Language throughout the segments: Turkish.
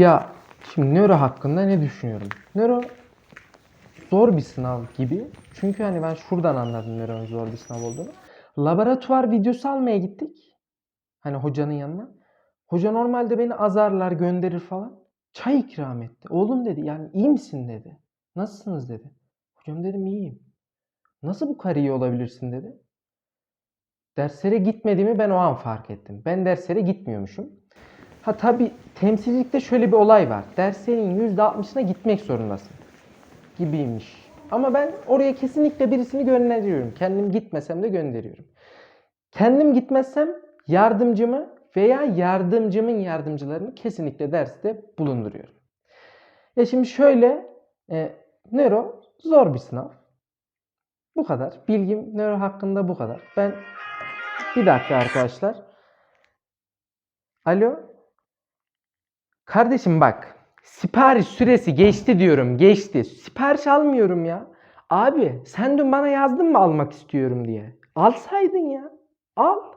Ya şimdi nöro hakkında ne düşünüyorum? Nöro zor bir sınav gibi. Çünkü hani ben şuradan anladım nöronun zor bir sınav olduğunu. Laboratuvar videosu almaya gittik. Hani hocanın yanına. Hoca normalde beni azarlar, gönderir falan. Çay ikram etti. Oğlum dedi yani iyi misin dedi. Nasılsınız dedi. Hocam dedim iyiyim. Nasıl bu kadar iyi olabilirsin dedi. Derslere gitmediğimi ben o an fark ettim. Ben derslere gitmiyormuşum. Ha tabi temsilcilikte şöyle bir olay var. Derslerin %60'ına gitmek zorundasın. Gibiymiş. Ama ben oraya kesinlikle birisini gönderiyorum. Kendim gitmesem de gönderiyorum. Kendim gitmezsem yardımcımı veya yardımcımın yardımcılarını kesinlikle derste bulunduruyorum. Ya şimdi şöyle, e, nöro zor bir sınav. Bu kadar. Bilgim nöro hakkında bu kadar. Ben bir dakika arkadaşlar. Alo. Kardeşim bak. Sipariş süresi geçti diyorum. Geçti. Sipariş almıyorum ya. Abi sen dün bana yazdın mı almak istiyorum diye. Alsaydın ya. Al.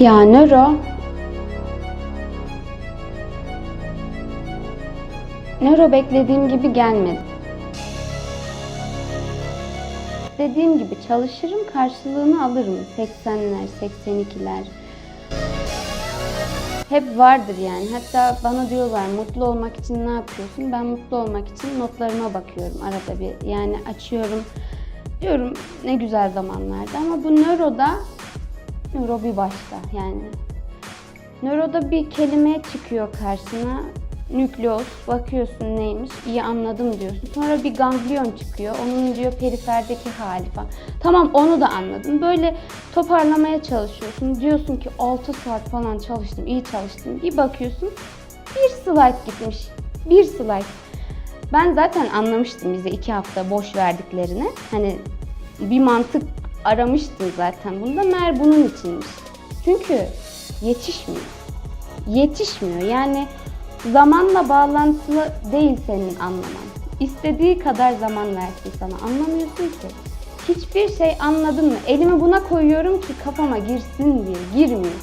Ya nöro Nöro beklediğim gibi gelmedi. Dediğim gibi çalışırım, karşılığını alırım. 80'ler, 82'ler. Hep vardır yani. Hatta bana diyorlar mutlu olmak için ne yapıyorsun? Ben mutlu olmak için notlarıma bakıyorum arada bir. Yani açıyorum. Diyorum ne güzel zamanlardı ama bu nöroda Nöro bir başka yani. Nöroda bir kelime çıkıyor karşına. Nükleus, bakıyorsun neymiş, iyi anladım diyorsun. Sonra bir ganglion çıkıyor, onun diyor periferdeki hali falan. Tamam onu da anladım. Böyle toparlamaya çalışıyorsun. Diyorsun ki 6 saat falan çalıştım, iyi çalıştım. Bir bakıyorsun bir slide gitmiş. Bir slide. Ben zaten anlamıştım bize iki hafta boş verdiklerini. Hani bir mantık aramıştım zaten bunda. Meğer bunun içinmiş. Çünkü yetişmiyor. Yetişmiyor. Yani zamanla bağlantılı değil senin anlaman. İstediği kadar zaman versin sana. Anlamıyorsun ki. Hiçbir şey anladın mı? Elimi buna koyuyorum ki kafama girsin diye. Girmiyor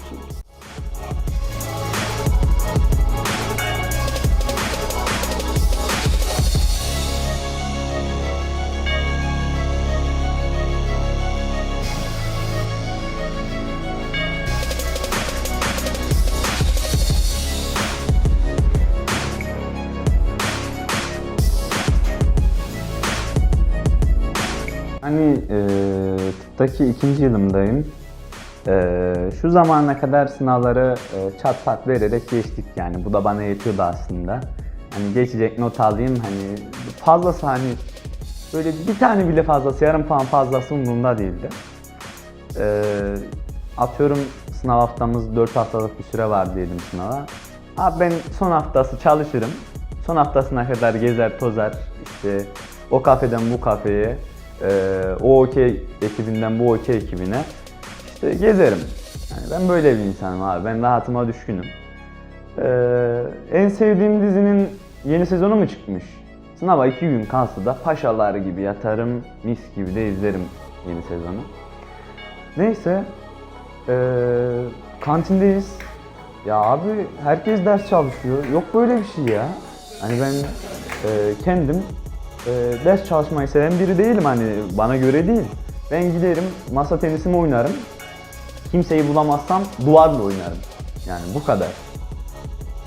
tıptaki ikinci yılımdayım. E, şu zamana kadar sınavları e, çat pat vererek geçtik yani. Bu da bana yetiyordu aslında. Hani geçecek not alayım hani fazlası hani böyle bir tane bile fazlası yarım puan fazlası umurumda değildi. E, atıyorum sınav haftamız 4 haftalık bir süre var diyelim sınava. Abi ben son haftası çalışırım. Son haftasına kadar gezer tozar işte o kafeden bu kafeye ee, o okey ekibinden bu okey ekibine işte gezerim. Yani ben böyle bir insanım abi. Ben rahatıma düşkünüm. Ee, en sevdiğim dizinin yeni sezonu mu çıkmış? Sınava iki gün kalsa da paşalar gibi yatarım, mis gibi de izlerim yeni sezonu. Neyse, ee, kantindeyiz. Ya abi herkes ders çalışıyor. Yok böyle bir şey ya. Hani ben ee, kendim e, ders çalışmayı seven biri değilim hani bana göre değil. Ben giderim masa tenisimi oynarım. Kimseyi bulamazsam duvarla oynarım. Yani bu kadar.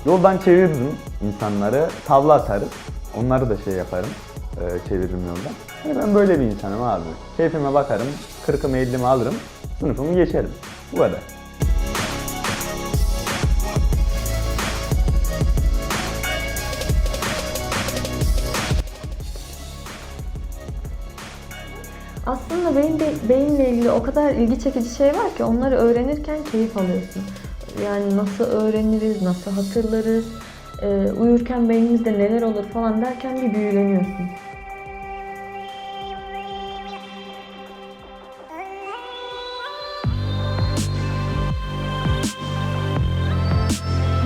Yoldan çeviririm insanları, tavla atarız. Onları da şey yaparım, e, çeviririm yoldan. Yani ben böyle bir insanım abi. Keyfime bakarım, kırkımı ellimi alırım, sınıfımı geçerim. Bu kadar. Aslında beyin de, beyinle ilgili o kadar ilgi çekici şey var ki onları öğrenirken keyif alıyorsun. Yani nasıl öğreniriz, nasıl hatırlarız, e, uyurken beynimizde neler olur falan derken bir büyüleniyorsun.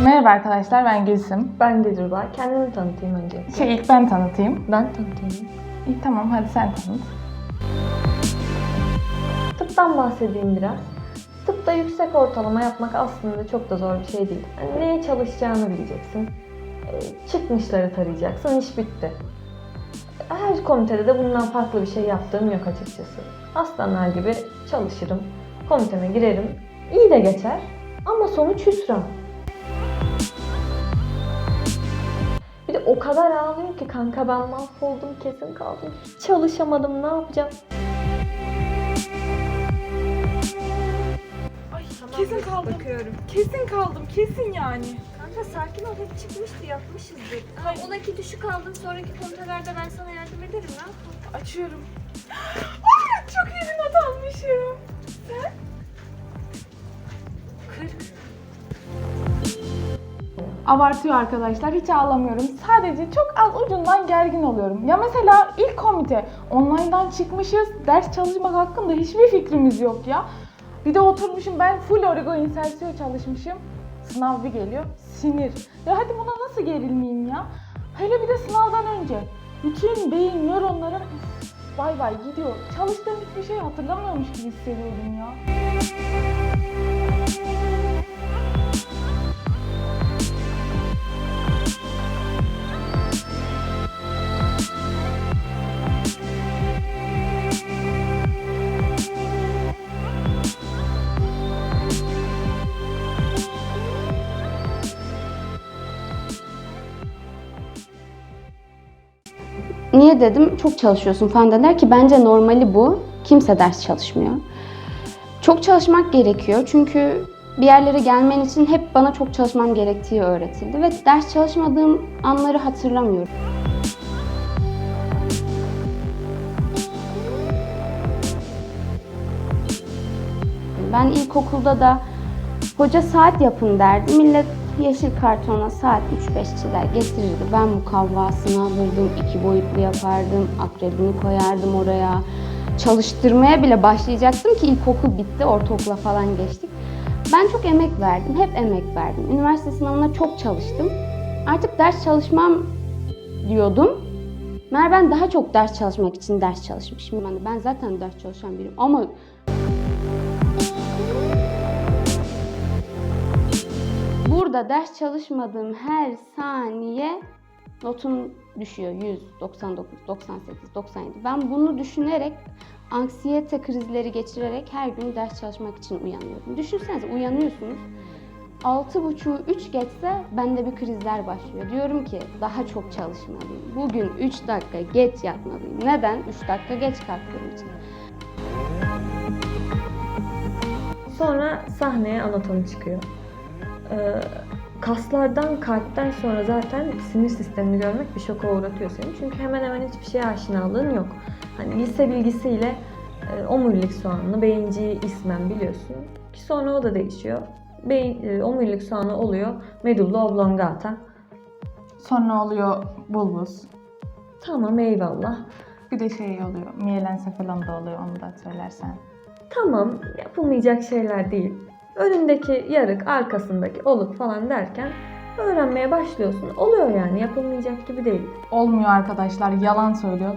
Merhaba arkadaşlar ben Gülsüm. Ben Dilruba. Kendimi tanıtayım önce. Şey ilk ben tanıtayım. Ben tanıtayım. İyi tamam hadi sen tanıt. Tıptan bahsedeyim biraz. Tıpta yüksek ortalama yapmak aslında çok da zor bir şey değil. Hani neye çalışacağını bileceksin. Ee, Çıkmışları tarayacaksın, iş bitti. Her komitede de bundan farklı bir şey yaptığım yok açıkçası. Aslanlar gibi çalışırım, komiteme girerim, iyi de geçer ama sonuç hüsran. Bir de o kadar ağlıyor ki kanka ben mahvoldum, kesin kaldım, hiç çalışamadım, ne yapacağım? Kesin kaldım. Bakıyorum. Kesin kaldım. Kesin yani. Kanka sakin ol hep çıkmıştı yapmışızdır. Tamam ona ki düşük aldın sonraki komitelerde ben sana yardım ederim ne yapayım? Açıyorum. Aa, çok iyi bir not almışım. Sen? 40. Abartıyor arkadaşlar hiç ağlamıyorum. Sadece çok az ucundan gergin oluyorum. Ya mesela ilk komite online'dan çıkmışız. Ders çalışmak hakkında hiçbir fikrimiz yok ya. Bir de oturmuşum ben full origo insersiyo çalışmışım. Sınav bir geliyor. Sinir. Ya hadi buna nasıl gerilmeyeyim ya? Hele bir de sınavdan önce. Bütün beyin nöronlarım üf, vay vay gidiyor. Çalıştığım hiçbir şey hatırlamıyormuş gibi hissediyorum ya. Niye dedim çok çalışıyorsun falan dediler ki bence normali bu. Kimse ders çalışmıyor. Çok çalışmak gerekiyor çünkü bir yerlere gelmen için hep bana çok çalışmam gerektiği öğretildi ve ders çalışmadığım anları hatırlamıyorum. Ben ilkokulda da hoca saat yapın derdi. Millet yeşil kartona saat 3-5 çizer getirirdi. Ben mukavvasını alırdım, iki boyutlu yapardım, akrebini koyardım oraya. Çalıştırmaya bile başlayacaktım ki ilkokul bitti, ortaokula falan geçtik. Ben çok emek verdim, hep emek verdim. Üniversite sınavına çok çalıştım. Artık ders çalışmam diyordum. Meğer ben daha çok ders çalışmak için ders çalışmışım. Yani ben zaten ders çalışan biriyim ama Burada ders çalışmadığım her saniye notum düşüyor. 100, 99, 98, 97. Ben bunu düşünerek anksiyete krizleri geçirerek her gün ders çalışmak için uyanıyorum. Düşünsenize uyanıyorsunuz. 6.30'u 3 geçse bende bir krizler başlıyor. Diyorum ki daha çok çalışmalıyım. Bugün 3 dakika geç yatmalıyım. Neden? 3 dakika geç kalktığım için. Sonra sahneye anatomi çıkıyor. Ee, kaslardan, kalpten sonra zaten sinir sistemini görmek bir şoka uğratıyor seni. Çünkü hemen hemen hiçbir şeye aşinalığın yok. Hani lise bilgisiyle e, omurilik soğanını, beyinciyi ismen biliyorsun. Ki sonra o da değişiyor. Beyin, e, omurilik soğanı oluyor medulla oblongata. Sonra oluyor bulbuz. Tamam eyvallah. Bir de şey oluyor. Miyelensefalam da oluyor onu da söylersen. Tamam yapılmayacak şeyler değil. Önündeki yarık, arkasındaki oluk falan derken öğrenmeye başlıyorsun. Oluyor yani yapılmayacak gibi değil. Olmuyor arkadaşlar yalan söylüyor.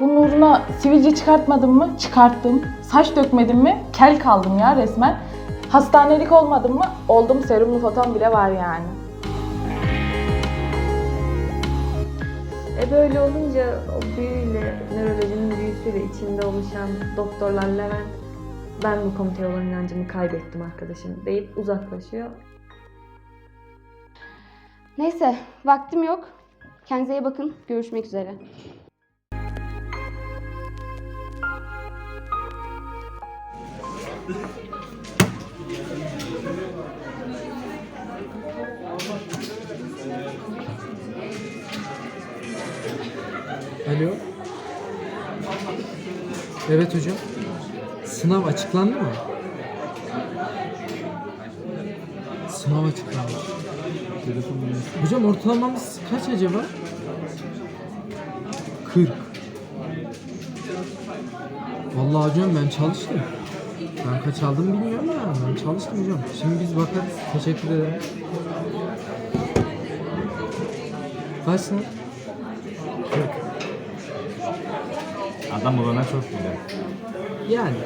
Bunun uğruna sivilce çıkartmadım mı? Çıkarttım. Saç dökmedim mi? Kel kaldım ya resmen. Hastanelik olmadım mı? Oldum serumlu foton bile var yani. E böyle olunca o büyüyle, nörolojinin büyüsüyle içinde oluşan doktorlar Levent ben bu komiteye olan inancımı kaybettim arkadaşım deyip uzaklaşıyor. Neyse vaktim yok. Kendinize iyi bakın. Görüşmek üzere. Alo. Evet hocam. Sınav açıklandı mı? Sınav açıklandı. Hocam ortalamamız kaç acaba? 40. Vallahi hocam ben çalıştım. Ben kaç aldım bilmiyorum yani. Ben çalıştım hocam. Şimdi biz bakarız. Teşekkür ederim. Kaç sınav? Adam olana çok güzel. Yani